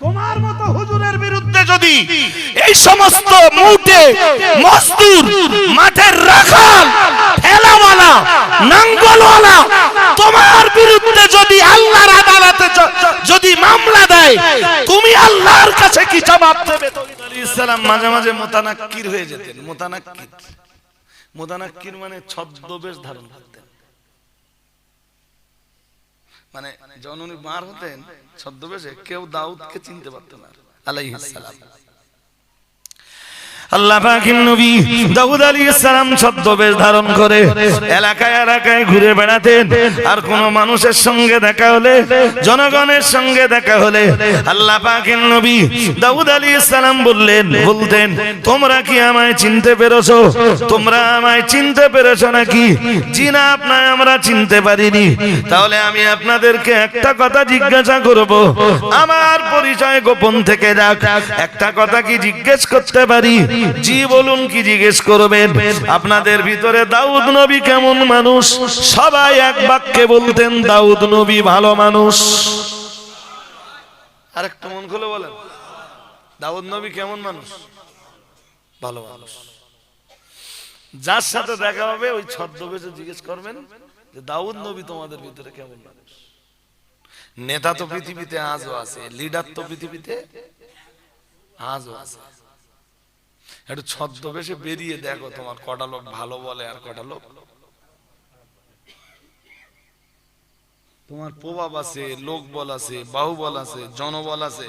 তোমার মতো হুজুরের বিরুদ্ধে যদি এই সমস্ত মুটে মজদুর মাঠের রাখাল ঠেলাওয়ালা নাঙ্গলওয়ালা তোমার বিরুদ্ধে যদি আল্লাহর আদালতে যদি মামলা দেয় তুমি আল্লাহর কাছে কি জবাব দেবে? ইসলাম মাঝে মাঝে মোতানাক্কির হয়ে যেতেন। মোতানাক্কির। মোতানাক্কির মানে ছদ্মবেশ ধারণ করতেন যখন উনি মার হতেন ছদ্মবেশে কেউ দাউদকে চিনতে পারত না আলাইহিস সালাম। আল্লাহ পাকের নবী দাউদ ছদ্মবেশ ধারণ করে এলাকায় এলাকায় ঘুরে বেড়াতেন। আর কোন মানুষের সঙ্গে দেখা হলে, জনগণের সঙ্গে দেখা হলে আল্লাহ পাকের নবী দাউদ বললেন, বলতেন, তোমরা কি আমায় চিনতে পেরেছ? তোমরা আমায় চিনতে পেরেছ নাকি? জি না আপনায় আমরা চিনতে পারিনি। তাহলে আমি আপনাদেরকে একটা কথা জিজ্ঞাসা করব। আমার পরিচয় গোপন থেকে যাক। একটা কথা কি জিজ্ঞেস করতে পারি? জি বলুন কি জিজ্ঞেস করবেন? আপনাদের ভিতরে দাউদ নবী কেমন মানুষ? সবাই এক বাক্যে বলতেন, দাউদ নবী ভালো মানুষ। আরেকটু মন খুলে বলেন। দাউদ নবী কেমন মানুষ? ভালো মানুষ। যার সাথে দেখা হবে, ওই ছদ্মবেশে জিজ্ঞেস করবেন যে, দাউদ নবী তোমাদের ভিতরে কেমন মানুষ? নেতা তো পৃথিবীতে আজও আছে, লিডার তো পৃথিবীতে আজও আছে। একটু ছদ্মবেশে বেরিয়ে দেখো তোমার কটা লোক ভালো বলে আর কটা লোক। তোমার প্রভাব আছে, লোক বল আছে বাহুবল আছে, জনবল আছে।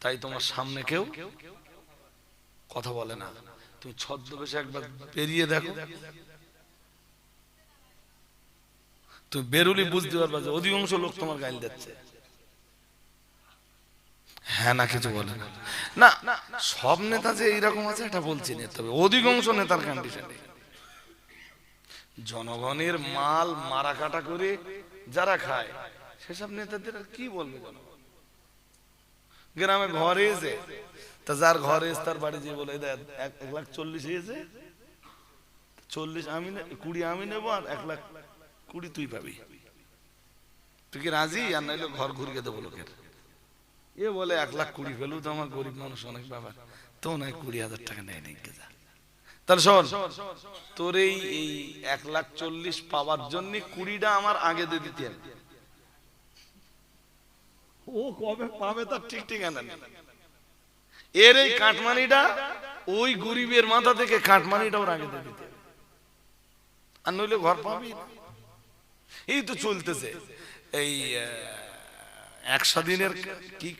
তাই তোমার সামনে কেউ কথা বলে না। তুমি ছদ্মবেশে একবার বেরিয়ে দেখো। তুমি বেরুলি বুঝতে পারবা যে অধিকাংশ লোক তোমার গাইল দিচ্ছে হ্যাঁ না, কিছু বলে না। না, সব নেতা যে এইরকম আছে, এটা বলছি না তবে অধিকাংশ নেতার কন্ডিশন জনগণের মাল মারা কাটা করে যারা খায়, সেসব নেতাদের কি বলবে গ্রামে ঘরে এসে তা যার ঘরে এসে তার বাড়ি যে বলে এক লাখ চল্লিশ এসে চল্লিশ আমি কুড়ি আমি নেব আর এক লাখ কুড়ি তুই পাবি। তুই কি রাজি? আর নাইলে ঘর ঘুরিয়ে দেবো লোকের। এ বলে এক লাখ কুড়ি ফেলু তো আমার গরিব মানুষ অনেক ব্যাপার। তো নয় কুড়ি হাজার টাকা নেয় যা। তাহলে শোন, তোর এই এই এক লাখ চল্লিশ পাওয়ার জন্য কুড়িটা আমার আগে দিয়ে দিতে ও কবে পাবে তার ঠিক নেই। এর এই কাটমানিটা ওই গরিবের মাথা থেকে কাটমানিটা ওর আগে দিয়ে দিতে আর নইলে ঘর পাবি এই তো চলতেছে। এই একশো দিনের কি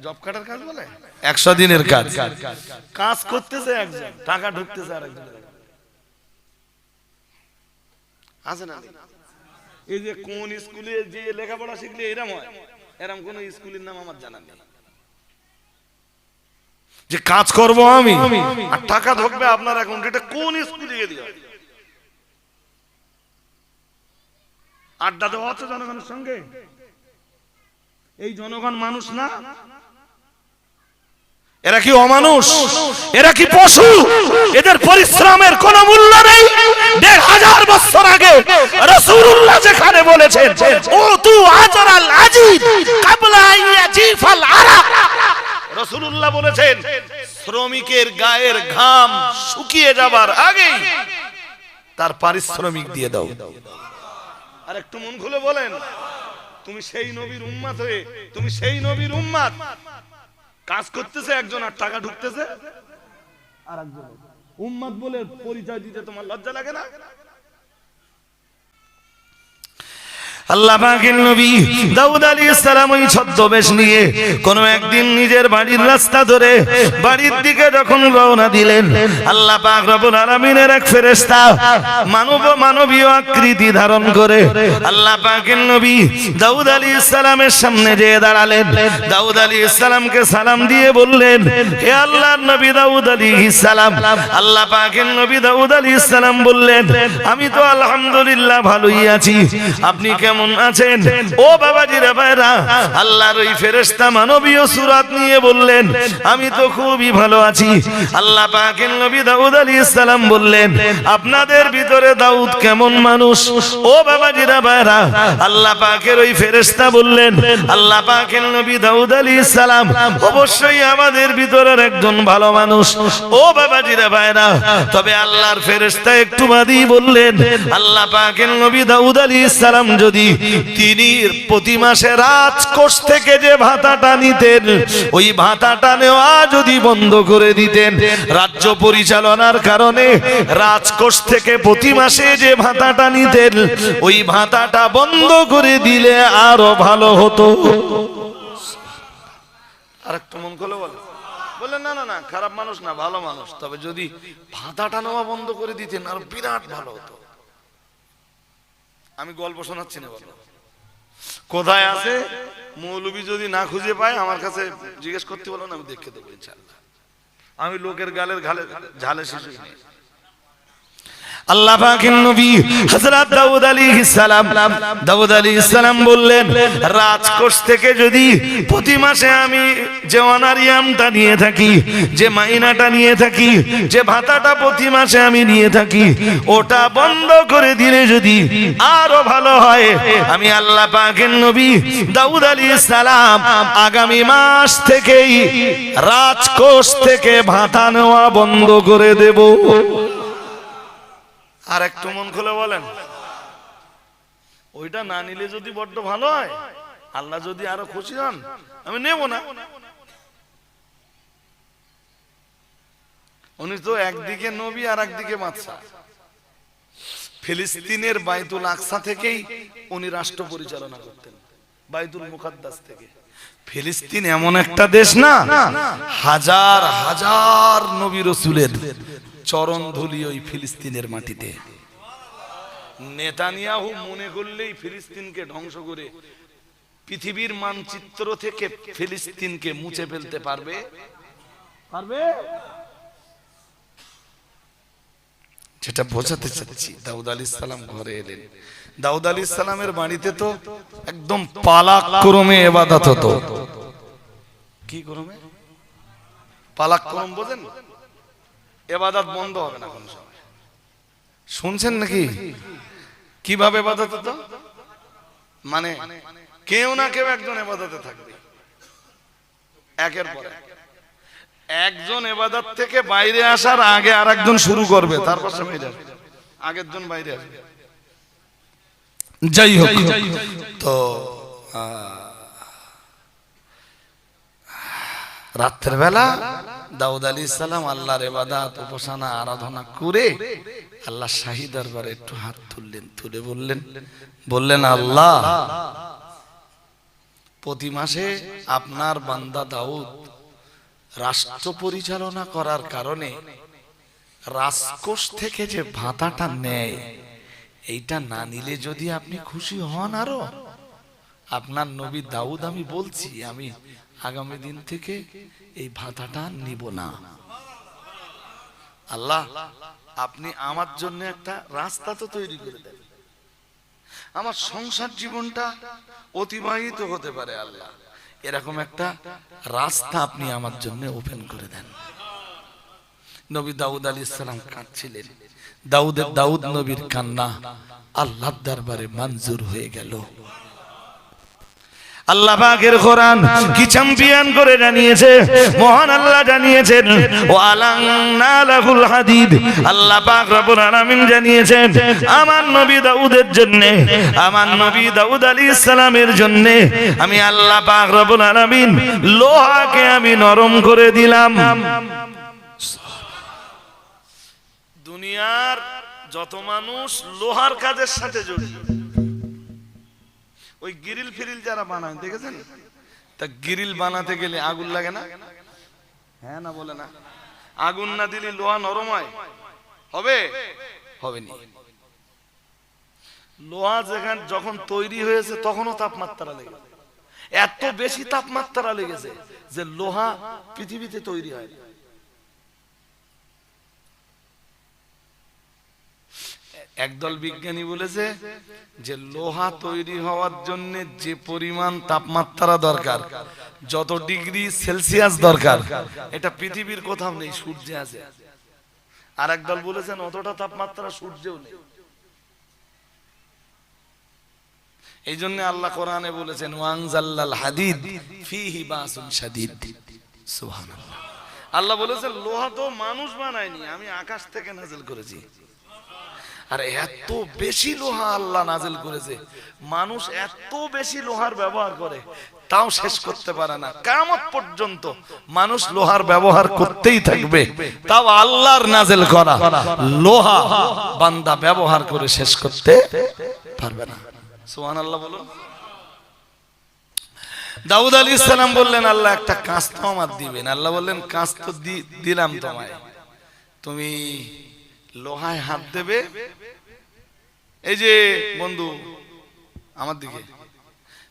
জব কাটার কাজ বলে? একশো দিনের কাজ। কাজ করতেছে একজন টাকা ঢুকতেছে আর একজন আছে না এই যে কোন স্কুলে যে লেখাপড়া শিখলে এরম হয়? এরম কোন স্কুলের নাম আমার জানা নেই। যে কাজ করব আমি। আর টাকা ঢুকবে আপনার অ্যাকাউন্টে এটা কোন স্কুলে গিয়ে দিও? আড্ডা দেওয়া হচ্ছে জনগণের সঙ্গে? এই জনগণ মানুষ না। এরা কি অমানুষ? এরা কি পশু? এদের পরিশ্রমের কোন মূল্য নেই। দেড় হাজার বছর আগে রসুল্লাহ যেখানে বলেছেন ও তু আজরাল আজিদ কাবলা ইয়াজিফাল আরাক রসুল্লাহ বলেছেন শ্রমিকের গায়ের ঘাম শুকিয়ে যাবার আগেই তার পারিশ্রমিক দিয়ে দাও। আর একটু মন খুলে বলেন। তুমি সেই নবীর উম্মাত হয়ে, তুমি সেই নবীর উম্মাত কাজ করতেছে একজন আর টাকা ঢুকতেছে। আর একজন উম্মাত বলে পরিচয় দিতে তোমার লজ্জা লাগে না? সামনে দাঁড়ালেন। দাউদ সালাম দিয়ে বললেন, হে নবী দাউদ আল্লাহ পাকের নবী দাউদ বললেন, আমি তো আলহামদুলিল্লাহ ভালোই আছি। আপনি কেমন কেমন আছেন? ও বাবাজিরা, ভাইরা, আল্লাহর ওই ফেরেশতা মানবীয় সুরাত নিয়ে বললেন, আমি তো খুবই ভালো আছি। আল্লাহ পাকের নবী দাউদ আলাইহিস সালাম বললেন, আপনাদের ভিতরে দাউদ কেমন মানুষ? ও বাবাজিরা, ভাইরা, আল্লাহ পাকের ওই ফেরেশতা বললেন, আল্লাহ পাকের নবী দাউদ আলাইহিস সালাম অবশ্যই আমাদের ভিতরের একজন ভালো মানুষ। ও বাবাজিরা, ভাইরা, তবে আল্লাহর ফেরেশতা একটু বাদী বললেন, আল্লাহ পাকের নবী দাউদ আলাইহিস সালাম যদি তিনি প্রতি মাসে রাজকোষ থেকে যে ভাতাটা নিতেন, ওই ভাতাটা নেওয়া যদি বন্ধ করে দিতেন, রাজ্য পরিচালনার কারণে রাজকোষ থেকে প্রতি মাসে যে ভাতাটা নিতেন, ওই ভাতাটা বন্ধ করে দিলে আরও ভালো হতো। আর মন বলে বললেন, না না না, খারাপ মানুষ না, ভালো মানুষ। তবে যদি ভাতাটা নেওয়া বন্ধ করে দিতেন, আর বিরাট ভালো হতো। আমি গল্প শোনাচ্ছি না। কোথায় আছে? মৌলবি যদি না খুঁজে পায় আমার কাছে জিজ্ঞেস করতে বলো না আমি দেখে দেবো ইনশাল্লাহ আমি লোকের গালের ঘালে ঝালে শিশু। আল্লাহ পাকের নবী হযরত দাউদ আলাইহিস সালাম, দাউদ আলাইহিস সালাম বললেন, রাজকোষ থেকে যদি প্রতি মাসে আমি যে অনারিয়ামটা নিয়ে থাকি, যে মাইনাটা নিয়ে থাকি, যে ভাতাটা প্রতি মাসে আমি নিয়ে থাকি, ওটা বন্ধ করে দিলে যদি আরও ভালো হয়। আমি আল্লাহ পাকের নবী দাউদ আলাইহিস সালাম আগামী মাস থেকেই রাজকোষ থেকে ভাতা নেওয়া বন্ধ করে দেব। আর একটু মন খুলে বলেন। ওইটা না নিলে যদি বড্ড ভালো হয়, আল্লাহ যদি আরও খুশি হন, আমি নেব না। উনি তো একদিকে নবী আর একদিকে ফিলিস্তিনের বাইতুল আকসা থেকেই উনি রাষ্ট্র পরিচালনা করতেন, বাইতুল মুকাদ্দাস থেকে। ফিলিস্তিন এমন একটা দেশ না, হাজার হাজার নবী রসুলের। চরণ ধুলি ওই ফিলিস্তিনের মাটিতে। নেতানিয়াহু মনে করলেই ফিলিস্তিনকে ধ্বংস করে পৃথিবীর মানচিত্র থেকে ফিলিস্তিনকে মুছে ফেলতে পারবে? পারবে? যেটা বোঝাতে চাচ্ছি দাউদ আলী সালাম ঘরে এলেন। দাউদ আলী সালামের বাড়িতে তো একদম পালাক ক্রমে এবাদত হতো। কি ক্রমে? পালাক ক্রম বোঝেন? এবাদত বন্ধ হবে না কোন সময়। শুনছেন নাকি? কীভাবে এবাদত হতো? মানে কেউ না কেউ একজন এবাদতে থাকবে। একের পর একজন এবাদত থেকে বাইরে আসার আগে আর একজন শুরু করবে, তারপর সে আগের জন বাইরে আসবে। যাই হোক। তো রাত্রের বেলা দাউদ আলী সালাম আল্লাহর এবাদাত উপাসনা, আরাধনা করে আল্লাহ শাহী দরবারে একটু হাত তুললেন, তুলে বললেন বললেন, আল্লাহ, প্রতি মাসে আপনার বান্দা দাউদ রাষ্ট্র পরিচালনা করার কারণে রাজকোষ থেকে যে ভাতাটা নেয়, এইটা না নিলে যদি আপনি খুশি হন আরও? আপনার নবী দাউদ, আমি বলছি, আমি আগামী দিন থেকে এই ভাতাটা নিব না। আল্লাহ, আপনি আমার জন্য একটা রাস্তা তো তৈরি করে দেন। আমার সংসার জীবনটা অতিবাহিত হতে পারে আল্লাহ। এরকম একটা রাস্তা আপনি আমার জন্য ওপেন করে দেন। নবী দাউদ আলী ইসলাম কাঁদছিলেন। দাউদের দাউদ নবীর কান্না আল্লাহ দরবারে মঞ্জুর হয়ে গেল। আল্লাহ পাকের কোরআন কি চ্যাম্পিয়ন করে জানিয়েছে? মহান আল্লাহ জানিয়েছেন। ও আলাংনা লাহুল হাদিদ। আল্লাহ পাক রব্বুল আলামিন জানিয়েছেন, আমার নবী দাউদের জন্য, আমার নবী দাউদ আলাইহিস সালামের জন্য আমি আল্লাহ পাক রব্বুল আলামিন লোহাকে আমি নরম করে দিলাম। দুনিয়ার যত মানুষ লোহার কাজের সাথে জড়িত। ওই গিরিল ফিরিল যারা বানায় দেখেছেন? তা গিরিল বানাতে গেলে আগুন লাগে না? হ্যাঁ না বলে না। আগুন না দিলে লোহা নরম হয়। হবে? হবে নি লোহা যেখান যখন তৈরি হয়েছে তখনও তাপমাত্রা লেগে এত বেশি তাপমাত্রা লেগেছে যে লোহা পৃথিবীতে তৈরি হয়। একদল বিজ্ঞানী বলেছে যে লোহা তৈরি হওয়ার জন্য যে পরিমাণ তাপমাত্রা দরকার, যত ডিগ্রি সেলসিয়াস দরকার, এটা পৃথিবীর কোথাও নেই, সূর্যে আছে। আর একদল বলেছেন অতটা তাপমাত্রা সূর্যেও নেই। এই জন্য আল্লাহ কোরআনে বলেছেন ওয়াংজাল্লাল হাদিদ ফিহি বাসুন শাদীদ। সুবহানাল্লাহ। আল্লাহ বলেছেন, লোহা তো মানুষ বানায়নি, আমি আকাশ থেকে নাজিল করেছি। আর এত বেশি লোহা আল্লাহ নাজিল করেছে। মানুষ এত বেশি লোহার ব্যবহার করে, তাও শেষ করতে পারে না। কামত পর্যন্ত মানুষ লোহার ব্যবহার করতেই থাকবে, তাও আল্লাহর নাজিল করা। লোহা বান্দা ব্যবহার করে শেষ করতে পারবে না। সুহান আল্লাহ বলুন দাউদ আলী ইসলাম বললেন, আল্লাহ একটা কাঁচ তো আমার দিবেন। আল্লাহ বললেন কাঁচ তো দিলাম তোমায়। তুমি লোহায় হাত দেবে। এই যে বন্ধু আমার দিকে।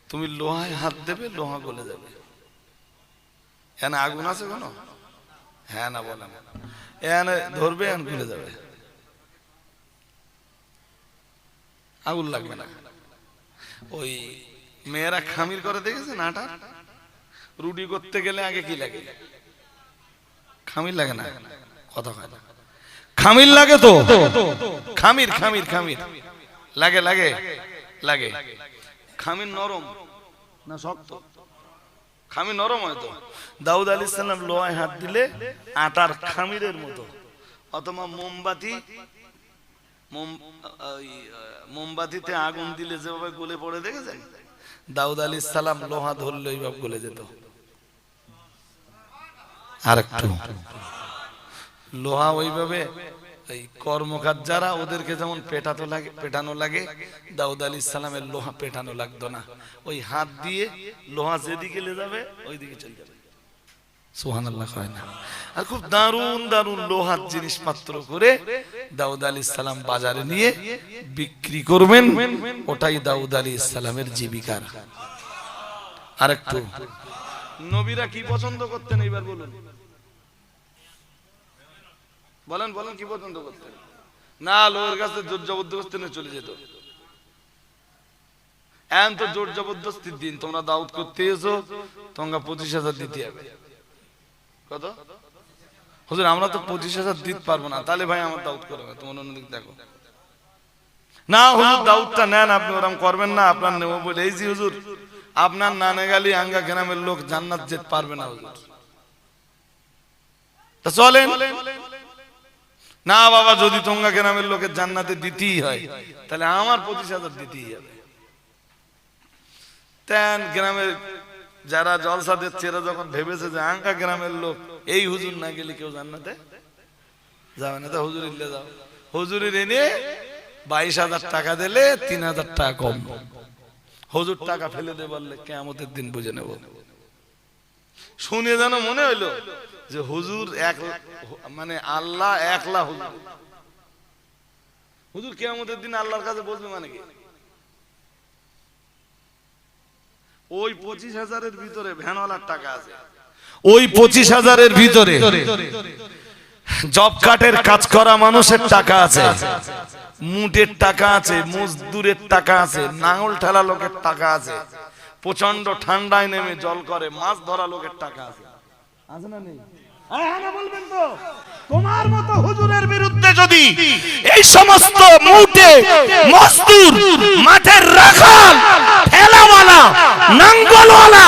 তুমি লোহায় হাত দেবে লোহা গলে যাবে। এখানে আগুন আছে কোনো? হ্যাঁ না বলেন এখানে ধরবে এখানে গলে যাবে। আগুন লাগবে না। ওই মেয়েরা খামির করে দেখেছেন আটা রুটি করতে গেলে আগে কি লাগে? খামির লাগে না? কথা হয় না। খামির লাগে তো? খামির খামির খামির। লাগে লাগে লাগে। খামির নরম। না শক্ত। খামির নরম হয়তো দাউদ আলী সাল্লাম লোহায় হাত দিলে আটার খামিরের মতো। অথবা মোমবাতি মোম মোমবাতিতে আগুন দিলে যেভাবে গলে পড়ে দেখেছেন? দাউদ আলী সালাম লোহা ধরলে ওইভাবে গলে যেত। আর একটু লোহা ওইভাবে, এই কর্মকার যারা, ওদেরকে যেমন পেটাতো লাগে, পেটানো লাগে, দাউদ আলী সালামের লোহা পেটানো লাগতো না। ওই হাত দিয়ে লোহা যেদিকে লে যাবে, ওইদিকে চলে যাবে। সুহান আল্লাহ না। আর খুব জীবিকার আরেকটু। নবীরা কি পছন্দ করতেন, এইবার বলুন। বলেন বলেন, কি পছন্দ করতেন না, লোকের কাছে জোর জবরদস্তি নিয়ে চলে যেত। এখন তো জোর জবরদস্তির দিন, তোমরা দাউদ করতে এসো, তোমরা পঁচিশ হাজার দিতে হবে। কত? হুজুর, আমরা তো পঁচিশ হাজার দিতে পারব না, তাহলে ভাই আমার দাউদ করবে তোমার অন্যদিক দেখো। না, হুজুর, দাউদটা নেন আপনি ওরকম করবেন না, আপনার নেব বলে। এই যে হুজুর, আপনার নানে গালি, আঙ্গা গ্রামের লোক জান্নাত যেতে পারবে না, হুজুর। তা চলেন না বাবা, যদি তোমরা গ্রামের লোকের জান্নাতে দিতেই হয়, তাহলে আমার পঁচিশ হাজার দিতেই হবে। তেন গ্রামের যারা জলসা দিচ্ছে, এরা যখন ভেবেছে যে আঙ্কা গ্রামের লোক, এই হুজুর না গেলে কেউ জান্নাতে যাবে না। তো হুজুর ইল্লে যাও। হুজুরের এনে বাইশ হাজার টাকা দিলে তিন হাজার টাকা কম। হুজুর টাকা ফেলে দে বললে কেমতের দিন বুঝে নেব। শুনে যেন মনে হইল যে হুজুর এক মানে আল্লাহ একলা হুজুর। হুজুর কেমতের দিন আল্লাহর কাছে বলবে মানে কি? ওই পঁচিশ হাজারের ভিতরে ভ্যানওয়ালার টাকা আছে। ওই পঁচিশ হাজারের ভিতরে জব কার্ডের কাজ করা মানুষের টাকা আছে। মুটের টাকা আছে, মজদুরের টাকা আছে, নাঙল ঠেলা লোকের টাকা আছে। প্রচণ্ড ঠান্ডায় নেমে জল করে, মাছ ধরা লোকের টাকা আছে। আছে না নেই? তোমার মতো হুজুরের বিরুদ্ধে যদি এই সমস্ত মুটে মজদুর মাঠের রাখাল, ঠেলাওয়ালা, নাঙ্গলওয়ালা,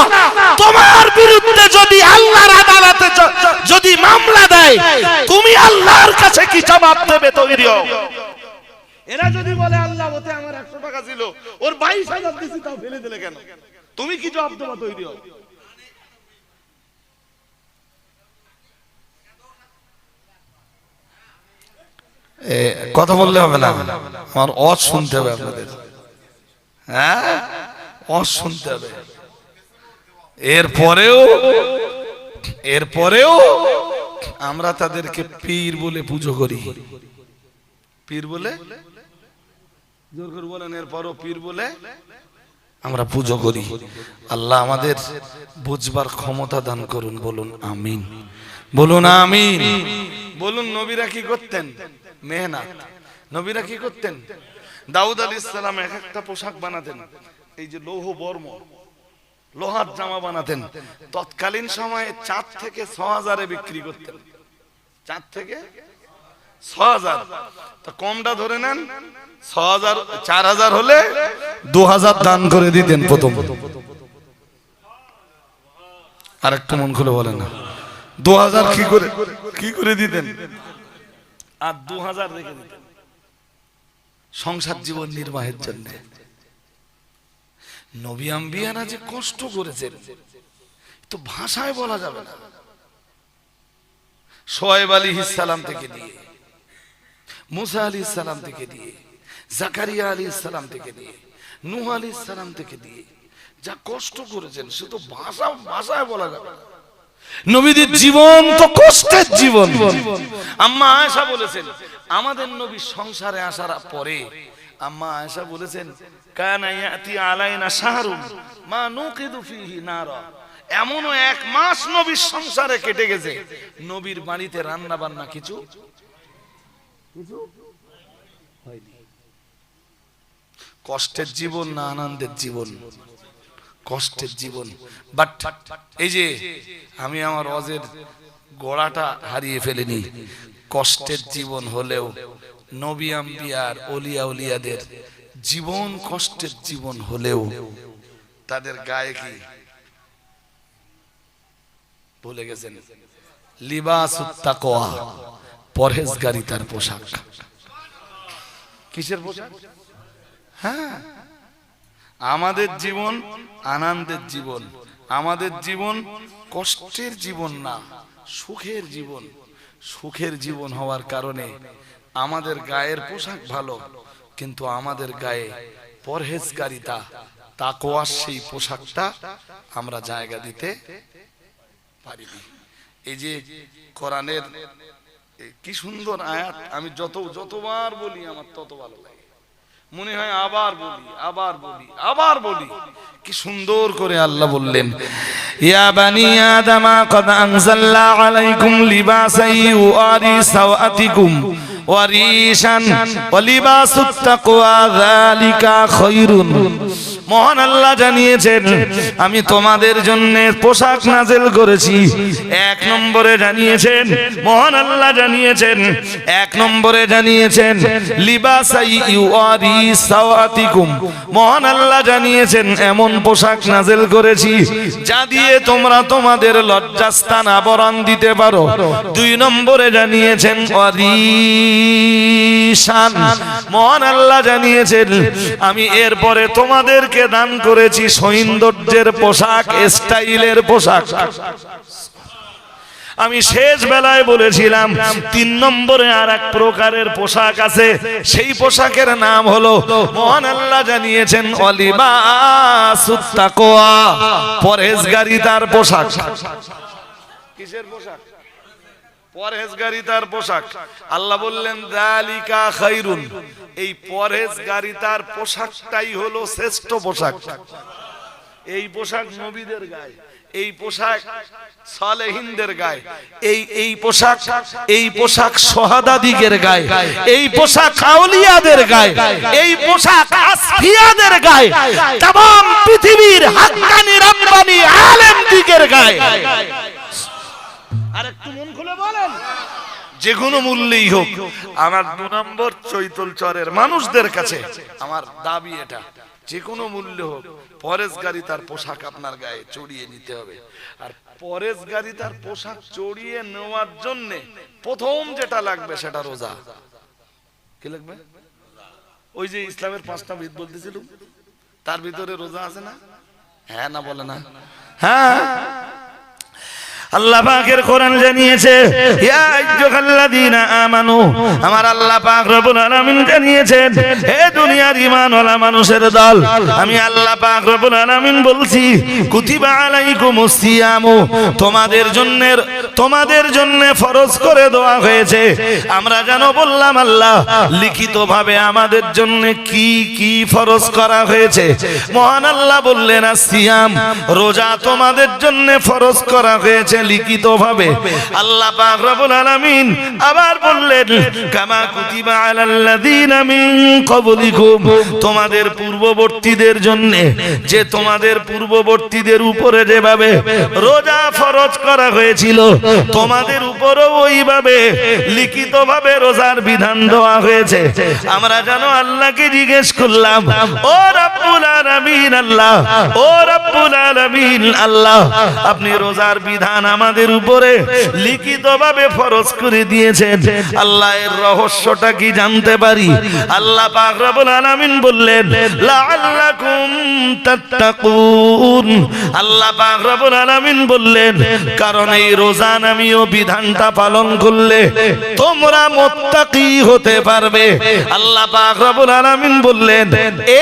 তোমার বিরুদ্ধে যদি আল্লাহর আদালতে যদি মামলা দেয়, তুমি আল্লাহর কাছে কি জবাব দেবে তৈরি এরা যদি বলে, আল্লাহ, ওতে আমার একশো টাকা ছিল, ওর বাইশ হাজার দিছি, তাও ফেলে দিলে কেন? তুমি কি জবাব দেবা তৈরি কথা বললে হবে না। আমার অজ শুনতে হবে আপনাদের। হ্যাঁ? অজ শুনতে হবে। এরপরেও এরপরেও আমরা তাদেরকে পীর বলে পুজো করি। পীর বলে? জোর করে বলেন এরপরও পীর বলে আমরা পুজো করি। আল্লাহ আমাদের বুঝবার ক্ষমতা দান করুন, বলুন আমিন। বলুন আমিন। বলুন নবীরা কি করতেন? মেহনত নবীরা কি করতেন? দাউদ আলী ইসলাম এক একটা পোশাক বানাতেন। এই যে লৌহ বর্ম, লোহার জামা বানাতেন। তৎকালীন সময়ে চার থেকে ছ হাজারে বিক্রি করতেন। চার থেকে ছ হাজার। তা কমটা ধরে নেন, ছ হাজার, চার হাজার হলে দু হাজার দান করে দিতেন প্রথম। আর একটু মন খুলে বলেন না। দু হাজার কি করে কি করে দিতেন? আর দু হাজার রেখে দিতেন সংসার জীবন নির্বাহের জন্য। নবী আম্বিয়ারা যে কষ্ট করেছেন, তো ভাষায় বলা যাবে না। সোয়েব আলী সালাম থেকে দিয়ে মুসা আলী সালাম থেকে দিয়ে জাকারিয়া আলী সালাম থেকে দিয়ে নুহ আলী সালাম থেকে দিয়ে যা কষ্ট করেছেন, সে তো ভাষা ভাষায় বলা যাবে না। নবীদের জীবন তো কষ্টের জীবন। আম্মা আয়েশা বলেছেন, আমাদের নবী সংসারে আসার পরে আম্মা আয়েশা বলেছেন, কানা ইয়াতি আলাইনা শাহরুন মা নুকিদু ফিহি নারা। এমনও এক মাস নবীর সংসারে কেটে গেছে। নবীর বাড়িতে রান্না বান্না কিছু? কিছু? হয়নি। কষ্টের জীবন না আনন্দের জীবন? কষ্টের জীবন। বাট এই যে আমি আমার অজের গোড়াটা হারিয়ে ফেলিনি, কষ্টের জীবন হলেও নবী আম্বিয়ার অলিয়া উলিয়াদের জীবন কষ্টের জীবন হলেও তাদের গায়ে কি ভুলে গেছেন? লিবাস তাকোয়া পরহেজগারি তার পোশাক। কিসের পোশাক? হ্যাঁ। আমাদের জীবন আনন্দের জীবন, আমাদের জীবন কষ্টের জীবন না, সুখের জীবন। সুখের জীবন হওয়ার কারণে আমাদের গায়ের পোশাক ভালো, কিন্তু আমাদের গায়ে পরহেজগারিতা তাকোয়ার সেই পোশাকটা আমরা জায়গা দিতে পারিনি। এই যে কোরআনের কি সুন্দর আয়াত, আমি যত, যতবার বলি আমার তত ভালো লাগে। মনে হয় আবার বলি আবার বলি আবার বলি। কি সুন্দর করে আল্লাহ বললেন, ইয়া বানি আদামা, কদ আনজাল্লা আলাইকুম লিবাসাই ওয়ারি সাওআতিকুম ওয়ারিশান ওয়া লিবাসুত তাকওয়া, যালিকা খায়রুন মহান আল্লাহ জানিয়েছেন, আমি তোমাদের জন্য পোশাক নাজেল করেছি। এক নম্বরে জানিয়েছেন, মহান আল্লাহ জানিয়েছেন, এক নম্বরে জানিয়েছেন মহান আল্লাহ জানিয়েছেন, এমন পোশাক নাজেল করেছি, যা দিয়ে তোমরা তোমাদের লজ্জাস্থান আবরণ দিতে পারো। দুই নম্বরে জানিয়েছেন, অরিশান। মহান আল্লাহ জানিয়েছেন, আমি এরপরে তোমাদেরকে দান করেছি? সৌন্দর্যের পোশাক, স্টাইলের পোশাক। আমি শেষ বেলায় বলেছিলাম, তিন নম্বরে আর এক প্রকারের পোশাক আছে। সেই পোশাকের নাম হলো, মহান আল্লাহ জানিয়েছেন অলিবাসুত্তাকোয়া পরহেজগারি তার পোশাক। কিসের পোশাক? পরহেজগারি তার পোশাক আল্লাহ বললেন দালিকা খাইরুন এই পরহেজগারি তার পোশাকটাই হলো শ্রেষ্ঠ পোশাক এই পোশাক নবীদের গায়ে এই পোশাক সালেহিনদের গায়ে এই এই পোশাক এই পোশাক সোহাদাদিগের গায়ে এই পোশাক আউলিয়াদের গায়ে এই পোশাক আসফিয়াদের গায়ে तमाम পৃথিবীর হাক্কানি রাব্বানি আলেম দিগের গায়ে যে কোনো মূল্যেই হোক। আমার দু নম্বর চৈতল চরের মানুষদের কাছে আমার দাবি এটা। যে কোনো মূল্য হোক পরেশগারি তার পোশাক আপনার গায়ে চড়িয়ে নিতে হবে। আর পরেশগারি তার পোশাক চড়িয়ে নেওয়ার জন্য প্রথম যেটা লাগবে সেটা রোজা। কি লাগবে? ওই যে ইসলামের পাঁচটা বিদ বলতেছিল তার ভিতরে রোজা আছে না? হ্যাঁ না বলে না? হ্যাঁ। আল্লাহ পাকের কোরআন জানিয়েছে, ইয়া আইয়ুহাল্লাযীনা আমানু আমার আল্লাহ পাক রব্বুল আলামিন জানিয়েছেন, হে দুনিয়ার ঈমানওয়ালা মানুষের দল, আমি আল্লাহ পাক রব্বুল আলামিন বলছি, কুতিবা আলাইকুমুস সিয়ামু তোমাদের জন্য তোমাদের জন্য ফরজ করে দেওয়া হয়েছে। আমরা যেন বললাম, আল্লাহ, লিখিতভাবে আমাদের জন্য কি কি ফরজ করা হয়েছে? মহান আল্লাহ বললেন সিয়াম রোজা তোমাদের জন্য ফরজ করা হয়েছে। লিখিত ভাবে আল্লাহ পাক রব্বুল আলামিন আবার বললেন, কামা কুতিবা আলাল্লাযিনা মিন ক্বাবলিকুম। তোমাদের পূর্ববর্তীদের জন্য, যে তোমাদের পূর্ববর্তীদের উপরে যেভাবে রোজা ফরজ করা হয়েছিল, তোমাদের উপরও ওইভাবে লিখিতভাবে রোজার বিধান দেওয়া হয়েছে। আমরা জানো আল্লাহকে জিজ্ঞেস করলাম, ও রব্বুল আলামিন আল্লাহ, ও রব্বুল আলামিন আল্লাহ, আপনি রোজার বিধান আমাদের উপরে লিখিতভাবে ফরজ করে দিয়েছেন আল্লাহ রহস্যটা কি জানতে পারি? আল্লাহ পাক রব্বুল আলামিন বললেন, লাআল্লাকুম তাত্তাকুন। আল্লাহ পাক রব্বুল আলামিন বললেন, কারণ এই রোজা নামীয় বিধানটা পালন করলে তোমরা মুত্তাকি হতে পারবে। আল্লাহ পাক রব্বুল আলামিন বললেন,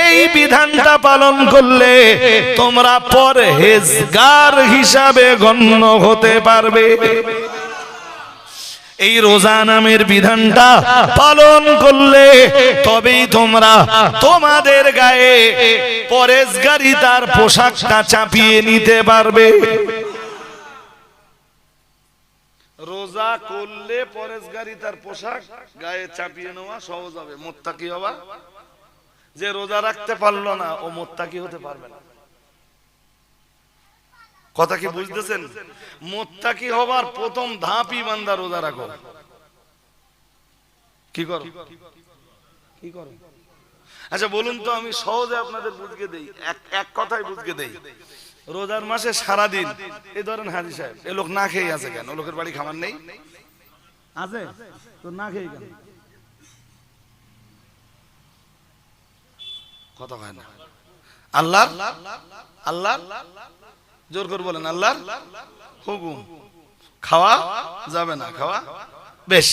এই বিধানটা পালন করলে তোমরা পরহেজগার হিসাবে গণ্য হতে পারবে। এই রোজা নামের বিধানটা পালন করলে তবেই তোমরা তোমাদের গায়ে পরেশগারিতার পোশাকটা চাপিয়ে নিতে পারবে। রোজা করলে পরেশগারিতার পোশাক গায়ে চাপিয়ে নেওয়া সহজ হবে। মোত্তাকি হওয়া যে রোজা রাখতে পারল না, ও মোত্তাকি হতে পারবে না। কথা কি বুঝতেছেন? মোত্তাকি হবার প্রথম ধাপই বান্দা রোজা রাখো। কি করো? কি করো? আচ্ছা বলুন তো আমি সহজে আপনাদের বুঝকে দেই। এক এক কথায় বুঝকে দেই। রোজার মাসে সারা দিন এই ধরেন হাজি সাহেব এ লোক না খেয়ে আছে কেন? লোকের বাড়ি খাবার নেই? আছে? তো না খেয়ে কেন? কথা হয় না। আল্লাহ আল্লাহ জোর করে বলেন, আল্লাহর হুকুম। খাওয়া যাবে না, খাওয়া বেশ।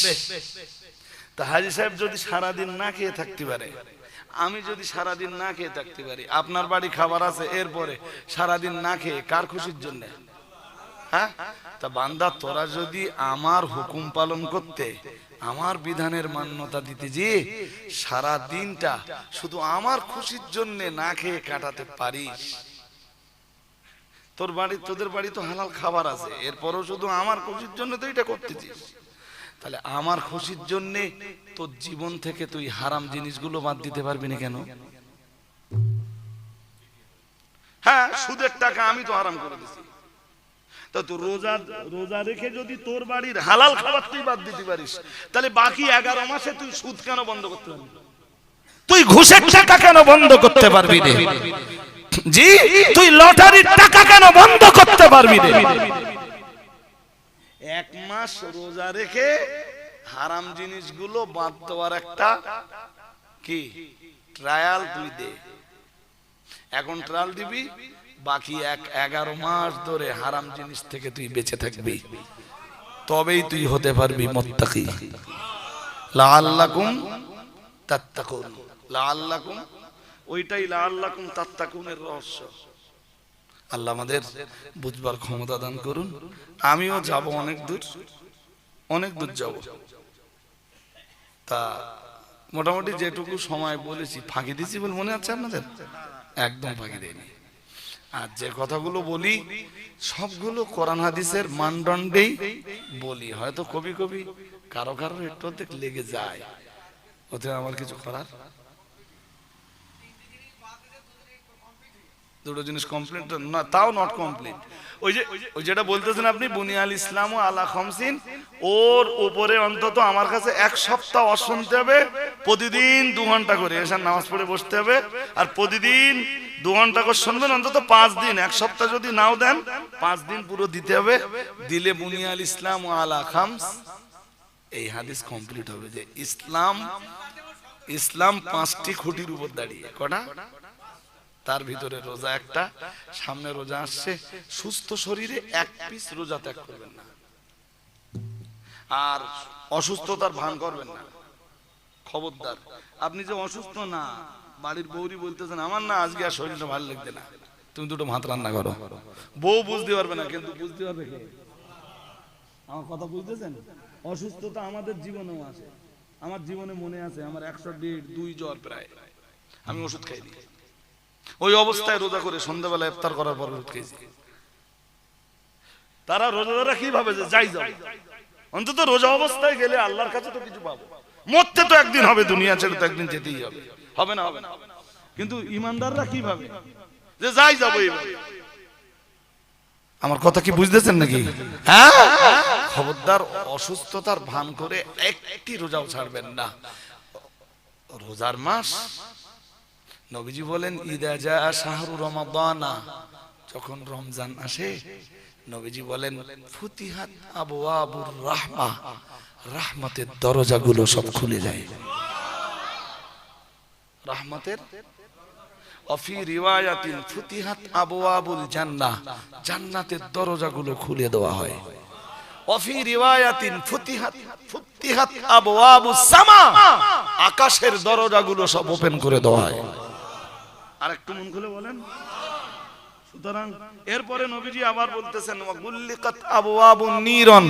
তা হাজি সাহেব যদি সারাদিন না খেয়ে থাকতে পারে, আমি যদি সারাদিন না খেয়ে থাকতে পারি, আপনার বাড়ি খাবার আছে, এরপরে সারাদিন না খেয়ে কার খুশির জন্য? হ্যাঁ? তা বান্দা, তোরা যদি আমার হুকুম পালন করতে, আমার বিধানের মান্যতা দিতে যে সারা দিনটা শুধু আমার খুশির জন্য না খেয়ে কাটাতে পারিস তোর বাড়ি তোদের বাড়ি তো হালাল খাবার আছে। এরপরও শুধু আমার খুশির জন্য তো এটা করতেছিস। তাহলে আমার খুশির জন্য তোর জীবন থেকে তুই হারাম জিনিসগুলো বাদ দিতে পারবি না কেন? হ্যাঁ সুদের টাকা আমি তো হারাম করে দিছি। তা তুই রোজা রোজা রেখে যদি তোর বাড়ির হালাল খাবার তুই বাদ দিতে পারিস, তাহলে বাকি এগারো মাসে তুই সুদ কেন বন্ধ করতে পারবি? তুই ঘুষের টাকা কেন বন্ধ করতে পারবি জি, তুই লটারির টাকা কেন বন্ধ করতে পারবি এক মাস রোজা রেখে হারাম জিনিসগুলো বাদ দেওয়ার একটা কি? ট্রায়াল তুই দে। এখন ট্রায়াল দিবি, বাকি এক এগারো মাস ধরে হারাম জিনিস থেকে তুই বেঁচে থাকবি। তবেই তুই হতে পারবি মোত্তাকি। লাআল্লাকুম তাত্তাকুন। লাআল্লাকুম ওইটাই লাআল্লাকুম তাত্তাকুনের রহস্য। আল্লাহ আমাদের বুঝবার ক্ষমতা দান করুন। আমিও যাব অনেক দূর অনেক দূর যাব। তা মোটামুটি যেটুকু সময় বলেছি, ফাঁকি দিছি বলে মনে আছে আপনাদের? একদম ফাঁকি দেয়নি আর যে কথাগুলো বলি, সবগুলো কোরআন হাদিসের মানদণ্ডেই বলি। হয়তো কবি কবি, কারও কারও একটু লেগে যায়। ওতে আমার কিছু করার দুটো জিনিস কমপ্লিট না, তাও নট কমপ্লিট ওই যে, ওই যেটা বলতেছেন আপনি, বুনিয়াল ইসলাম ও আলা খমসিন, ওর উপরে অন্তত আমার কাছে এক সপ্তাহ অশুনতে হবে, প্রতিদিন দু ঘণ্টা করে এসার নামাজ পড়ে বসতে হবে, আর প্রতিদিন দু ঘণ্টা করে শুনবেন, অন্তত পাঁচ দিন, এক সপ্তাহ যদি নাও দেন, পাঁচ দিন পুরো দিতে হবে, দিলে বুনিয়াল ইসলাম ও আলা খামস, এই হাদিস কমপ্লিট হবে যে ইসলাম ইসলাম পাঁচটি খুঁটির উপর দাঁড়িয়ে, কটা? তার ভিতরে রোজা একটা, সামনে রোজা আসছে, সুস্থ শরীরে এক পিস রোজা ত্যাগ করবেন না। আর অসুস্থতার ভান করবেন না। খবরদার, আপনি যে অসুস্থ না, বাড়ির বৌরি বলতেছেন, আমার না আজকে আর শরীরটা ভালো লাগবে না। তুমি দুটো ভাত রান্না করো। বউ বুঝতে পারবে না, কিন্তু বুঝতে পারবে আমার কথা বুঝতেছেন? অসুস্থতা আমাদের জীবনেও আছে আমার জীবনে মনে আছে, আমার একশো দেড়, দুই জ্বর প্রায়। আমি ওষুধ খাইনি। ওই অবস্থায় রোজা করে সন্ধ্যাবেলা ইফতার করার পর খেয়েছি তারা রোজাদাররা কি ভাবে যে যাই যাবে অন্তত রোজা অবস্থায় গেলে আল্লাহর কাছে তো কিছু পাবো। মরতে তো একদিন হবে, দুনিয়া ছেড়ে তো একদিন যেতেই হবে। হবে না হবে না। কিন্তু ইমানদাররা কি ভাবে যে যাই যাব আমার কথা কি বুঝতেছেন নাকি? হ্যাঁ? খবরদার অসুস্থতার ভান করে একটি রোজাও ছাড়বেন না। রোজার মাস নবীজি বলেন যা শাহরু রমাদানা। যখন রমজান আসে, নবীজি বলেন, ফুতিহাত আবু আবুর রাহমা। রাহমতের দরজাগুলো সব খুলে যায়। রাহমতের? অফি রিওয়ায়াতিন, ফুতিহাত আবওয়াবুল জান্নাহ। জান্নাতের দরজাগুলো খুলে দেওয়া হয়। অফি রিওয়ায়াতিন, ফুতিহাত ফুতিহাত আবওয়াবুস সামা। আকাশের দরজাগুলো সব ওপেন করে দেওয়া হয়। আরেকটু মন খুলে বলেন। সুতরাং এরপরে নবীজি আবার বলতেছেন গুল্লিকাত আবওয়াবুন নিরন,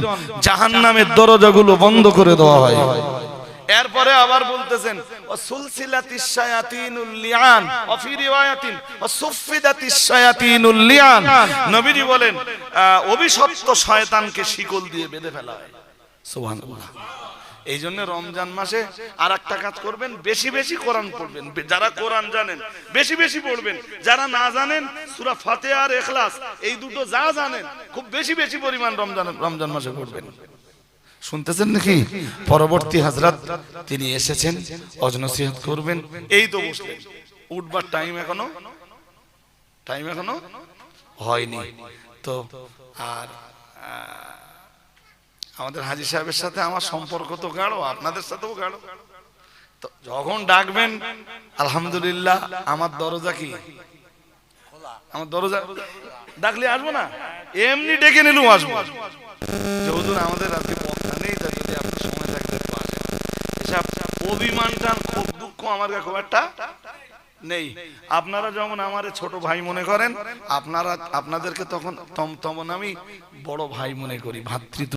জাহান্নামের দরজাগুলো বন্ধ করে দেওয়া হয়। এরপরে আবার বলতেছেন ও ও ও নবীজি বলেন অভিশপ্ত শয়তানকে শিকল দিয়ে বেঁধে ফেলা হয়। এই জন্য রমজান মাসে আর একটা কাজ করবেন, বেশি বেশি কোরআন পড়বেন। যারা কোরআন জানেন, বেশি বেশি পড়বেন। যারা না জানেন, সুরা ফাতে আর এখলাস এই দুটো যা জানেন, খুব বেশি বেশি পরিমাণ রমজান রমজান মাসে পড়বেন। শুনতেছেন নাকি? পরবর্তী হাজরাত, তিনি এসেছেন অজনসিহত করবেন। এই তো বসলেন। উঠবার টাইম এখনও? টাইম এখনও? হয়নি। তো আর আমাদের হাজি সাহেবের সাথে আমার সম্পর্ক তো গাঢ়, আপনাদের সাথেও গাঢ়। তো যখন ডাকবেন, আলহামদুলিল্লাহ, আমার দরজা কি? আমার দরজা ডাকলে আসব না? এমনি ডেকে নিলুম আসব। যে হুজুর আমাদের আজকে বক্তা নেই তা যদি আপনার সময় থাকতে আসেন এসব অভিমানটা খুব দুঃখ আমার খুব একটা নেই। আপনারা যেমন আমার ছোট ভাই মনে করেন, আপনারা আপনাদেরকে তখন তম তমন আমি বড় ভাই মনে করি, ভাতৃত্ব